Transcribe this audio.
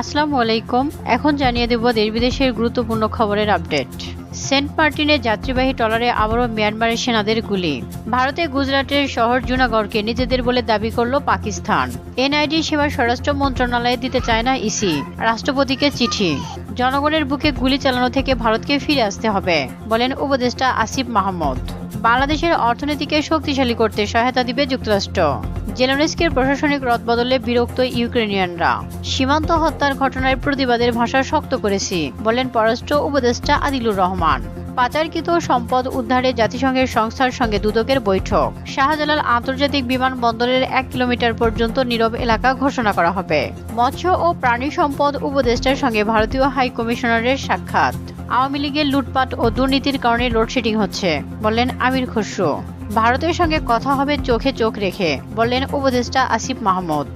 আসসালামু আলাইকুম। এখন জানিয়ে দেব দেশ বিদেশের গুরুত্বপূর্ণ খবরের আপডেট। সেন্ট মার্টিনের যাত্রীবাহী ট্রলারে আবারও মিয়ানমারের সেনাদের গুলি। ভারতে গুজরাটের শহর জুনাগড়কে নিজেদের বলে দাবি করল পাকিস্তান। এনআইডি সেবা স্বরাষ্ট্র মন্ত্রণালয়ে দিতে চায় না ইসি। রাষ্ট্রপতিকে চিঠি। জনগণের বুকে গুলি চালানো থেকে ভারতকে ফিরে আসতে হবে, বলেন উপদেষ্টা আসিফ মাহমুদ। বাংলাদেশের অর্থনীতিকে শক্তিশালী করতে সহায়তা দিবে যুক্তরাষ্ট্র। জেলোনেস্কের প্রশাসনিক রদবদলে বিরক্ত ইউক্রেনিয়ানরা। সীমান্ত হত্যার ঘটনায় প্রতিবাদের ভাষা শক্ত করেছি, বলেন পররাষ্ট্র উপদেষ্টা আদিলুর রহমান। পাচারকৃত সম্পদ উদ্ধারে জাতিসংঘের সংস্থার সঙ্গে দুদকের বৈঠক। শাহজালাল আন্তর্জাতিক বিমানবন্দরের এক কিলোমিটার পর্যন্ত নীরব এলাকা ঘোষণা করা হবে। মৎস্য ও প্রাণী সম্পদ উপদেষ্টার সঙ্গে ভারতীয় হাই কমিশনারের সাক্ষাৎ। আওয়ামী লীগের লুটপাট ও দুর্নীতির কারণে লোডশেডিং হচ্ছে। বললেন আমির খসরু। ভারতের সঙ্গে কথা হবে চোখে চোখ রেখে, বললেন উপদেষ্টা আসিফ মাহমুদ।